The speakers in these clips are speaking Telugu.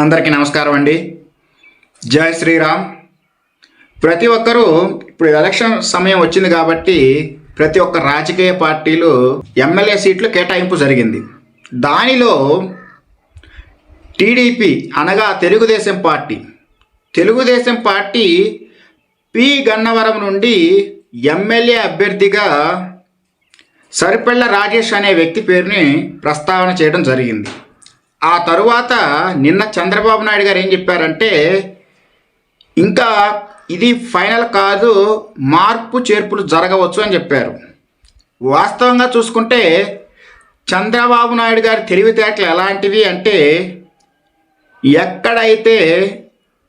అందరికీ నమస్కారం అండి. జై శ్రీరామ్. ప్రతి ఒక్కరూ ఇప్పుడు ఎలక్షన్ సమయం వచ్చింది కాబట్టి ప్రతి ఒక్క రాజకీయ పార్టీలు ఎమ్మెల్యే సీట్లు కేటాయింపు జరిగింది. దానిలో టీడీపీ అనగా Telugu Desam party. Telugu Desam party P Gannavaram నుండి ఎమ్మెల్యే అభ్యర్థిగా సరిపెళ్ళ రాజేష్ అనే వ్యక్తి పేరుని ప్రస్తావన చేయడం జరిగింది. ఆ తరువాత నిన్న చంద్రబాబు నాయుడు గారు ఏం చెప్పారంటే ఇంకా ఇది ఫైనల్ కాదు మార్పు చేర్పులు జరగవచ్చు అని చెప్పారు. వాస్తవంగా చూసుకుంటే చంద్రబాబు నాయుడు గారి తెలివితేటలు ఎలాంటివి అంటే ఎక్కడైతే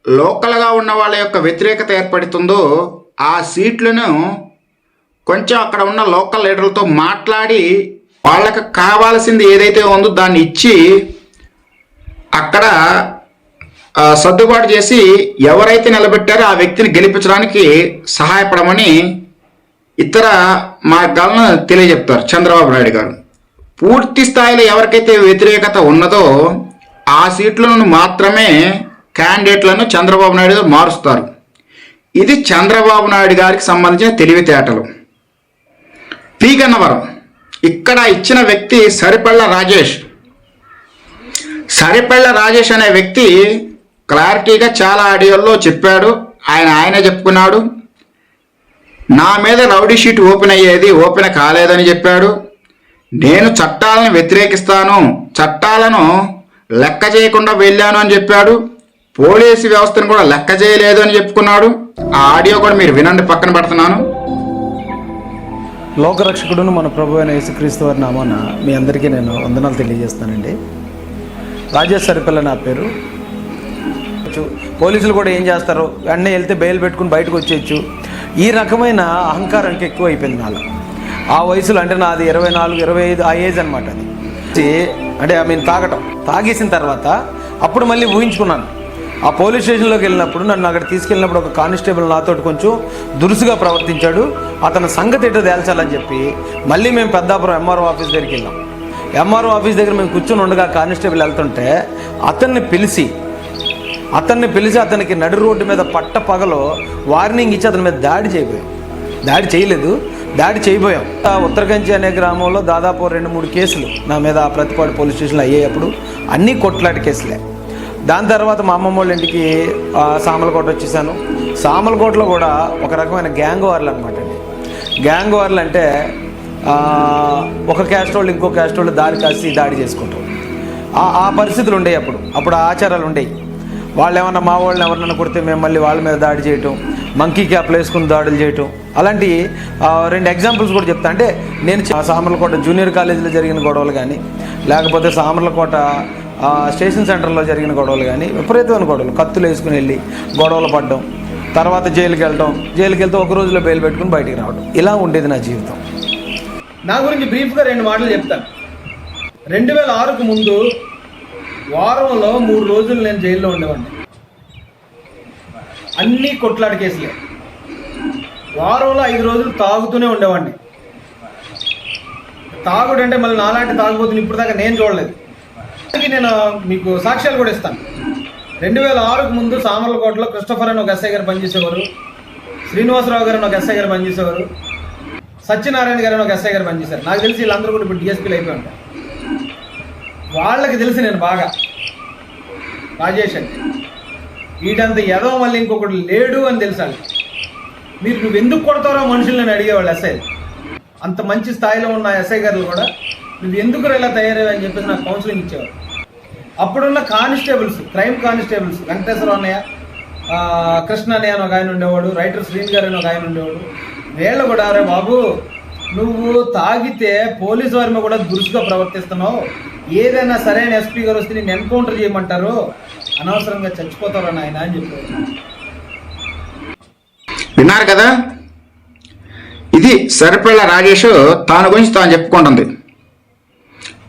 లోకల్గా ఉన్న వాళ్ళ యొక్క వ్యతిరేకత ఏర్పడుతుందో ఆ సీట్లను కొంచెం అక్కడ ఉన్న లోకల్ లీడర్లతో మాట్లాడి వాళ్ళకి కావాల్సింది ఏదైతే ఉందో దాన్ని ఇచ్చి అక్కడ సర్దుబాటు చేసి ఎవరైతే నిలబెట్టారో ఆ వ్యక్తిని గెలిపించడానికి సహాయపడమని ఇతర మార్గాలను తెలియజెప్తారు చంద్రబాబు నాయుడు గారు. పూర్తి స్థాయిలో ఎవరికైతే వ్యతిరేకత ఉన్నదో ఆ సీట్లను మాత్రమే క్యాండిడేట్లను చంద్రబాబు నాయుడు మారుస్తారు. ఇది చంద్రబాబు నాయుడు గారికి సంబంధించిన తెలివితేటలు. పి. గన్నవరం. ఇక్కడ ఇచ్చిన వ్యక్తి సరిపళ్ళ రాజేష్. సరిపళ్ళ రాజేష్ అనే వ్యక్తి క్లారిటీగా చాలా ఆడియోల్లో చెప్పాడు. ఆయన ఆయనే చెప్పుకున్నాడు. నా మీద రౌడీ షీట్ ఓపెన్ అయ్యేది ఓపెన్ కాలేదని చెప్పాడు. నేను చట్టాలను వ్యతిరేకిస్తాను. చట్టాలను లెక్క చేయకుండా వెళ్ళాను అని చెప్పాడు. పోలీసు వ్యవస్థను కూడా లెక్క చేయలేదు అని చెప్పుకున్నాడు. ఆ ఆడియో కూడా మీరు వినండి పక్కన పెడుతున్నాను. లోకరక్షకుడును మన ప్రభు అయిన యేసుక్రీస్తు వారి నామాన మీ అందరికీ నేను వందనాలు తెలియజేస్తానండి. రాజేష్ పిల్ల నా పేరు. పోలీసులు కూడా ఏం చేస్తారు వెంటనే వెళ్తే బెయిల్ పెట్టుకుని బయటకు వచ్చేయచ్చు. ఈ రకమైన అహంకారానికి ఎక్కువ అయిపోయింది నాలో. ఆ వయసులో అంటే నాది ఇరవై నాలుగు ఇరవై ఐదు ఆ ఏజ్ అనమాట అది. అంటే ఐ మీన్ తాగటం. తాగేసిన తర్వాత అప్పుడు మళ్ళీ ఊహించుకున్నాను. ఆ పోలీస్ స్టేషన్లోకి వెళ్ళినప్పుడు నన్ను అక్కడ తీసుకెళ్ళినప్పుడు ఒక కానిస్టేబుల్ నాతో కొంచెం దురుసుగా ప్రవర్తించాడు. అతని సంగతి ఏంటో తేల్చాలని చెప్పి మళ్ళీ మేము పెద్దాపురం ఎంఆర్ఓ ఆఫీస్ దగ్గరికి వెళ్ళాం. ఎంఆర్ఓ ఆఫీస్ దగ్గర మేము కూర్చొని ఉండగా కానిస్టేబుల్ వెళ్తుంటే అతన్ని పిలిచి అతన్ని పిలిచి అతనికి నడి రోడ్డు మీద పట్ట పగలో వార్నింగ్ ఇచ్చి అతని మీద దాడి చేయబోయాం. దాడి చేయలేదు దాడి చేయబోయాం. ఉత్తరకంచి అనే గ్రామంలో దాదాపు రెండు మూడు కేసులు నా మీద ప్రతిపాటు పోలీస్ స్టేషన్లో అయ్యేటప్పుడు అన్నీ కొట్లాట కేసులే. దాని తర్వాత మా అమ్మమ్మ వాళ్ళ ఇంటికి సామలకోట వచ్చేసాను. సామలకోటలో కూడా ఒక రకమైన గ్యాంగ్ వార్లు అనమాట అండి. గ్యాంగ్ వార్లు అంటే ఒక క్యాస్ట్ వాళ్ళు ఇంకో క్యాస్ట్ వాళ్ళు దారి కాసి దాడి చేసుకుంటారు. ఆ ఆ పరిస్థితులు ఉండేవి అప్పుడు. అప్పుడు ఆచారాలు ఉండేవి వాళ్ళు ఏమన్నా మా వాళ్ళని ఎవరినైనా కొడితే మేము మళ్ళీ వాళ్ళ మీద దాడి చేయటం మంకీ క్యాప్లు వేసుకుని దాడులు చేయటం అలాంటి రెండు ఎగ్జాంపుల్స్ కూడా చెప్తా. అంటే నేను సామర్లకోట జూనియర్ కాలేజీలో జరిగిన గొడవలు కానీ లేకపోతే సామర్లకోట స్టేషన్ సెంటర్లో జరిగిన గొడవలు కానీ విపరీతమైన గొడవలు. కత్తులు వేసుకుని వెళ్ళి గొడవలు పడడం తర్వాత జైలుకి వెళ్ళడం జైలుకి వెళ్తే ఒక రోజులో బెయిల్ పెట్టుకుని బయటికి రావడం ఇలా ఉండేది నా జీవితం. నా గురించి బ్రీఫ్గా రెండు మాటలు చెప్తాను. రెండు వేల ఆరుకు ముందు వారంలో మూడు రోజులు నేను జైల్లో ఉండేవాడిని. అన్ని కొట్లాట కేసులే. వారంలో ఐదు రోజులు తాగుతూనే ఉండేవాడిని. తాగుడు అంటే మళ్ళీ నాలాంటి తాగుబోతుని ఇప్పుడు దాకా నేను చూడలేదు. నేను మీకు సాక్ష్యాలు కూడా ఇస్తాను. రెండు వేల ఆరుకు ముందు సామర్లకోటలో క్రిస్టఫర్ అని ఒక ఎస్ఐ గారు పనిచేసేవారు. శ్రీనివాసరావు గారు అని ఒక ఎస్ఐ గారు పనిచేసేవారు. సత్యనారాయణ గారు ఒక ఎస్ఐ గారు పనిచేశారు. నాకు తెలిసి వీళ్ళందరూ కూడా ఇప్పుడు డిఎస్పీలు అయిపోయి ఉంటారు. వాళ్ళకి తెలిసి నేను బాగా. రాజేష్ అంటే. వీటంత ఎదో మళ్ళీ ఇంకొకటి లేడు అని తెలుసు మీరు నువ్వు ఎందుకు కొడతారో మనుషుల్ని అడిగేవాళ్ళు ఎస్ఐ. అంత మంచి స్థాయిలో ఉన్న ఎస్ఐ గారు కూడా నువ్వు ఎందుకు ఇలా తయారయ్యావు అని చెప్పేసి నాకు కౌన్సిలింగ్ ఇచ్చేవారు. అప్పుడున్న కానిస్టేబుల్స్ క్రైమ్ కానిస్టేబుల్స్ వెంకటేశ్వర అన్నయ్య కృష్ణ అనే ఒక ఆయన ఉండేవాడు రైటర్ శ్రీని గారు అని ఒక ఆయన ఉండేవాడు వీళ్ళు కూడా రే బాబు. నువ్వు తాగితే పోలీసు వారి మీద కూడా దురుసుగా ప్రవర్తిస్తున్నావు. ఏదైనా సరైన ఎస్పీ గారు వస్తే నేను ఎన్కౌంటర్ చేయమంటారు. అనవసరంగా చచ్చిపోతారు నాయన అని చెప్పారు విన్నారు కదా? ఇది సరిపళ్ళ రాజేష్ తాను గురించి తాను చెప్పుకుంటుంది.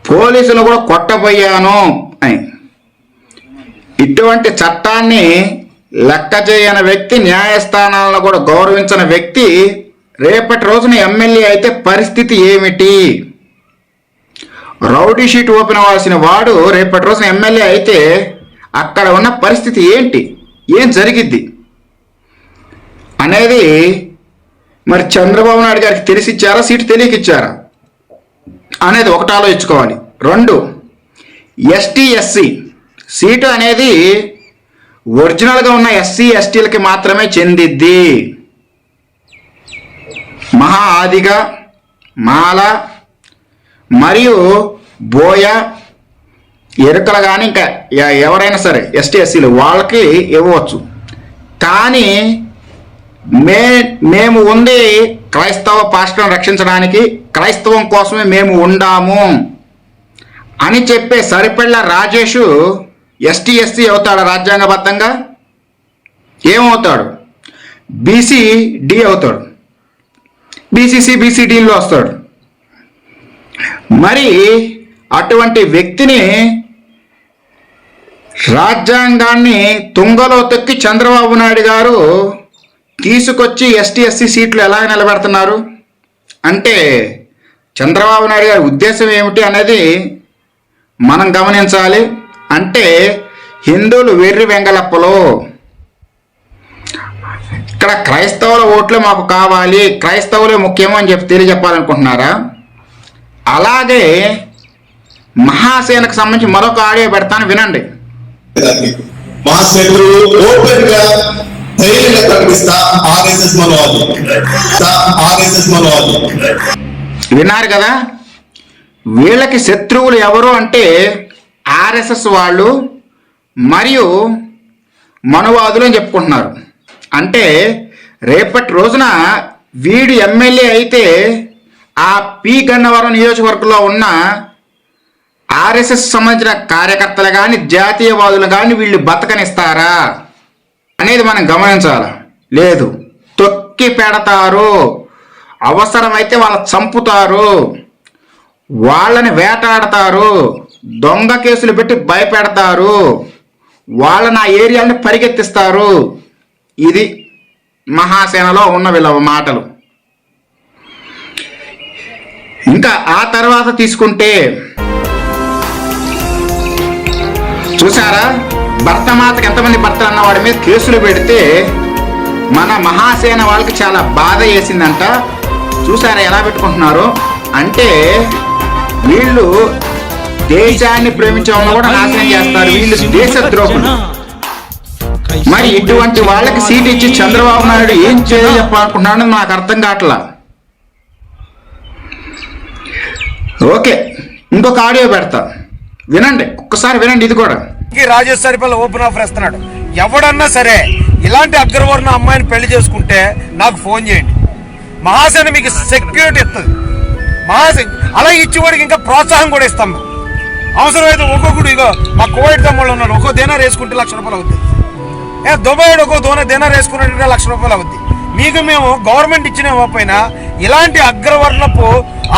పోలీసులు కూడా కొట్టబోయాను అని. ఇటువంటి చట్టాన్ని లెక్క చేయని వ్యక్తి న్యాయస్థానాలను కూడా గౌరవించిన వ్యక్తి రేపటి రోజున ఎమ్మెల్యే అయితే పరిస్థితి ఏమిటి? రౌడీ షీట్ ఓపెన్ అవ్వాల్సిన వాడు రేపటి రోజున ఎమ్మెల్యే అయితే అక్కడ ఉన్న పరిస్థితి ఏంటి? ఏం జరిగిద్ది? అనేది మరి చంద్రబాబు నాయుడు గారికి తెలిసి ఇచ్చారా సీటు తెలియక ఇచ్చారా అనేది ఒకటి ఆలోచించుకోవాలి. రెండు ఎస్టీ ఎస్సీ. సీటు అనేది ఒరిజినల్గా ఉన్న ఎస్సీ ఎస్టీలకి మాత్రమే చెందిద్ది. మహా ఆదిగ మాల మరియు బోయ ఎరుకలు కానీ ఇంకా ఎవరైనా సరే ఎస్టీ ఎస్సీలు వాళ్ళకి ఇవ్వచ్చు కానీ మే మేము ఉంది క్రైస్తవ పాస్టర్ను రక్షించడానికి క్రైస్తవం కోసమే మేము ఉండాము అని చెప్పే సరిపెళ్ళ రాజేషు ఎస్టీ ఎస్సీ అవుతాడు రాజ్యాంగబద్ధంగా? ఏమవుతాడు? బీసీ డి అవుతాడు. బీసీసీ బీసీడీలో వస్తాడు. మరి అటువంటి వ్యక్తిని రాజ్యాంగాన్ని తుంగలో తొక్కి చంద్రబాబు నాయుడు గారు తీసుకొచ్చి ఎస్టీ ఎస్సీ సీట్లు ఎలా నిలబెడుతున్నారు? అంటే చంద్రబాబు నాయుడు గారి ఉద్దేశం ఏమిటి అనేది మనం గమనించాలి. అంటే హిందువులు వెర్రి వెంగళప్పలు ఇక్కడ క్రైస్తవుల ఓట్లు మాకు కావాలి క్రైస్తవులే ముఖ్యమో అని చెప్పి తెలియజెప్పాలనుకుంటున్నారా? అలాగే మహాసేనకు సంబంధించి మరొక ఆడియో పెడతాను వినండి. దాన్ని మా శత్రువు ఓపెన్గా ధైర్యంగా ప్రకటిస్తా ఆర్ఎస్ఎస్ మనవాది ఆర్ఎస్ఎస్ మనవాది విన్నారు కదా? వీళ్ళకి శత్రువులు ఎవరు అంటే ఆర్ఎస్ఎస్ వాళ్ళు మరియు మనువాదులు అని చెప్పుకుంటున్నారు. అంటే రేపటి రోజున వీడు ఎమ్మెల్యే అయితే ఆ పి గన్నవరం నియోజకవర్గంలో ఉన్న ఆర్ఎస్ఎస్ సంబంధించిన కార్యకర్తలు కానీ జాతీయవాదులు కానీ వీళ్ళు బతకనిస్తారా అనేది మనం గమనించాలి. లేదు. తొక్కి పెడతారు. అవసరమైతే వాళ్ళ చంపుతారు. వాళ్ళని వేటాడతారు. దొంగ కేసులు పెట్టి భయపెడతారు. వాళ్ళని ఆ ఏరియాని పరిగెత్తిస్తారు. ఇది మహాసేనలో ఉన్న వీళ్ళ మాటలు. ఇంకా ఆ తర్వాత తీసుకుంటే చూసారా భర్త మాతకి ఎంతమంది భర్తలు అన్న వాడి మీద కేసులు పెడితే మన మహాసేన వాళ్ళకి చాలా బాధ వేసిందంట. చూసారా ఎలా పెట్టుకుంటున్నారు? అంటే వీళ్ళు దేశాన్ని ప్రేమించే వాళ్ళని కూడా నాశనం చేస్తారు. వీళ్ళు దేశ ద్రోహం మరి ఇటువంటి వాళ్ళకి సీట్ ఇచ్చి చంద్రబాబు నాయుడు ఏం చెప్పాలనుకుంటున్నాడో నాకు అర్థం కావట్లా. ఓకే ఇంకొక ఆడియో పెడతా. వినండి ఒక్కసారి వినండి ఇది కూడా. రాజేశ్వరి పిల్ల ఓపెన్ ఆఫర్ ఇస్తున్నాడు ఎవడన్నా సరే ఇలాంటి అగ్రవర్ణ అమ్మాయిని పెళ్ళి చేసుకుంటే నాకు ఫోన్ చేయండి. మహాసేన మీకు సెక్యూరిటీ ఇస్తుంది. మహాసేన అలా ఇచ్చేవాడికి ఇంకా ప్రోత్సాహం కూడా ఇస్తాం మేము. అవసరమైతే ఒక్కొక్కడు ఇగో మా కోవిడ్ తమ్ముళ్ళు ఉన్నారు ఒక్కో దేనా వేసుకుంటే లక్ష రూపాయలు అవుతుంది దుబాయ్ ఒక్కో దోన దినార్ వేసుకున్నట్టే లక్ష రూపాయలు అవుద్ది. మీకు మేము గవర్నమెంట్ ఇచ్చిన ఇవ్వకపోయినా ఇలాంటి అగ్రవర్ణపు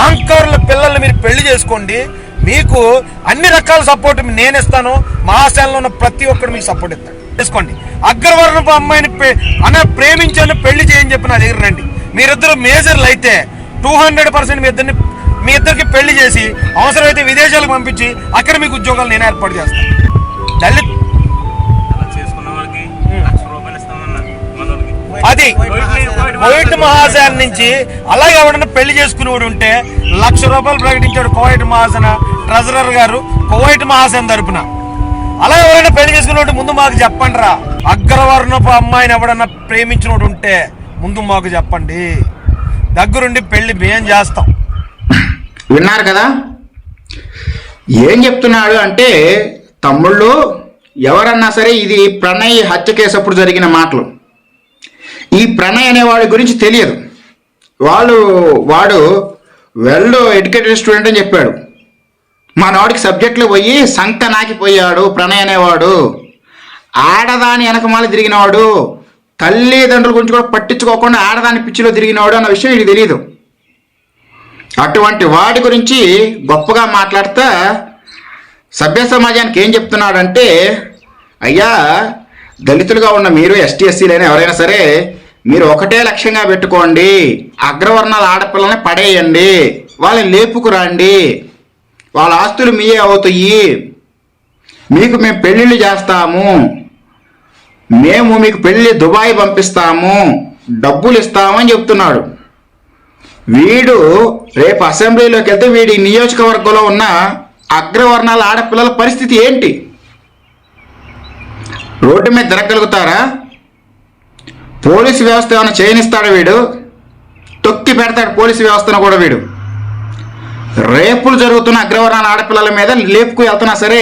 ఆంకర్ల పిల్లల్ని మీరు పెళ్ళి చేసుకోండి. మీకు అన్ని రకాల సపోర్ట్ నేను ఇస్తాను. మా మహాశాలలో ఉన్న ప్రతి ఒక్కరు మీకు సపోర్ట్ ఇస్తాను చేసుకోండి. అగ్రవర్ణపు అమ్మాయిని అన్న ప్రేమించాను పెళ్ళి చేయని చెప్పి నా దగ్గర రండి. మీరిద్దరు మేజర్లు అయితే టూ హండ్రెడ్ పర్సెంట్ మీ ఇద్దరిని మీ ఇద్దరికి పెళ్ళి చేసి అవసరమైతే విదేశాలకు పంపించి అక్కడ మీకు ఉద్యోగాలు నేను ఏర్పాటు చేస్తాను. దళిత్ అది కోయిట్ మహాజన్ నుంచి అలాగే ఎవడన్నా పెళ్ళి చేసుకునేవాడు ఉంటే లక్ష రూపాయలు ప్రకటించాడు కోయిట్ మహాజన్ ట్రెజరర్ గారు కోయిట్ మహాజన్ తరపున. అలా ఎవరైనా పెళ్ళి చేసుకునేవాడు ముందు మాకు చెప్పండి రా. అగ్రవర్ణపు అమ్మాయిని ఎవడన్నా ప్రేమించినోడు ఉంటే ముందు మాకు చెప్పండి. దగ్గరుండి పెళ్ళి మేం చేస్తాం. విన్నారు కదా? ఏం చెప్తున్నాడు అంటే తమ్ముళ్ళు ఎవరన్నా సరే ఇది ప్రణయ్ హత్య కేసు అప్పుడు జరిగిన మాటలు. ఈ ప్రణయ్ అనేవాడి గురించి తెలియదు. వాళ్ళు వాడు వెల్ ఎడ్యుకేటెడ్ స్టూడెంట్ అని చెప్పాడు. మా నాడికి సబ్జెక్టులు పోయి సంక నాకిపోయాడు ప్రణయ్ అనేవాడు. ఆడదాని వెనకమాల తిరిగినవాడు తల్లిదండ్రుల గురించి కూడా పట్టించుకోకుండా ఆడదాని పిచ్చిలో తిరిగినవాడు అన్న విషయం ఇది తెలియదు అటువంటి వాడి గురించి గొప్పగా మాట్లాడుతా సభ్య సమాజానికి ఏం చెప్తున్నాడంటే అయ్యా దళితులుగా ఉన్న మీరు ఎస్టీ ఎస్సీలైనా ఎవరైనా సరే మీరు ఒకటే లక్ష్యంగా పెట్టుకోండి. అగ్రవర్ణాల ఆడపిల్లల్ని పడేయండి. వాళ్ళని లేపుకురండి వాళ్ళ ఆస్తులు మీయే అవుతాయి. మీకు మేము పెళ్ళిళ్ళు చేస్తాము. మేము మీకు పెళ్ళి దుబాయ్ పంపిస్తాము. డబ్బులు ఇస్తామని చెప్తున్నాడు. వీడు రేపు అసెంబ్లీలోకి వెళ్తే వీడి నియోజకవర్గంలో ఉన్న అగ్రవర్ణాల ఆడపిల్లల పరిస్థితి ఏంటి? రోడ్డు మీద తిరగలుగుతారా పోలీసు వ్యవస్థ ఏమైనా చేయనిస్తాడు వీడు? తొక్కి పెడతాడు పోలీసు వ్యవస్థను కూడా వీడు. రేపులు జరుగుతున్న అగ్రవర్ణాల ఆడపిల్లల మీద లేపుకు వెళ్తున్నా సరే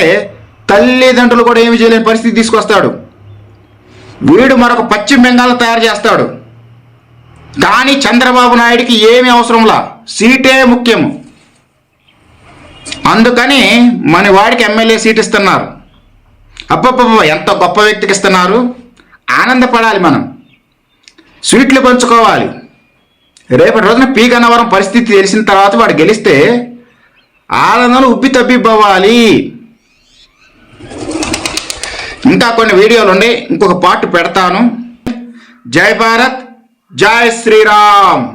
తల్లిదండ్రులు కూడా ఏమి చేయలేని పరిస్థితి తీసుకొస్తాడు. వీడు మరొక పశ్చిమ బెంగాల్ తయారు చేస్తాడు. కానీ చంద్రబాబు నాయుడికి ఏమి అవసరంలా. సీటే ముఖ్యము. అందుకని మన వాడికి ఎమ్మెల్యే సీట్ ఇస్తున్నారు. అబ్బబ్బబ్బ ఎంత గొప్ప వ్యక్తికి ఇస్తున్నారు? ఆనందపడాలి మనం. స్వీట్లు పంచుకోవాలి. రేపటి రోజున పీ గన్నవరం పరిస్థితి తెలిసిన తర్వాత వాడు గెలిస్తే ఆనందాలు ఉబ్బి తబ్బిబ్బవ్వాలి. ఇంకా కొన్ని వీడియోలు ఉండి ఇంకొక పార్ట్ పెడతాను. జై భారత్ జై శ్రీరామ్.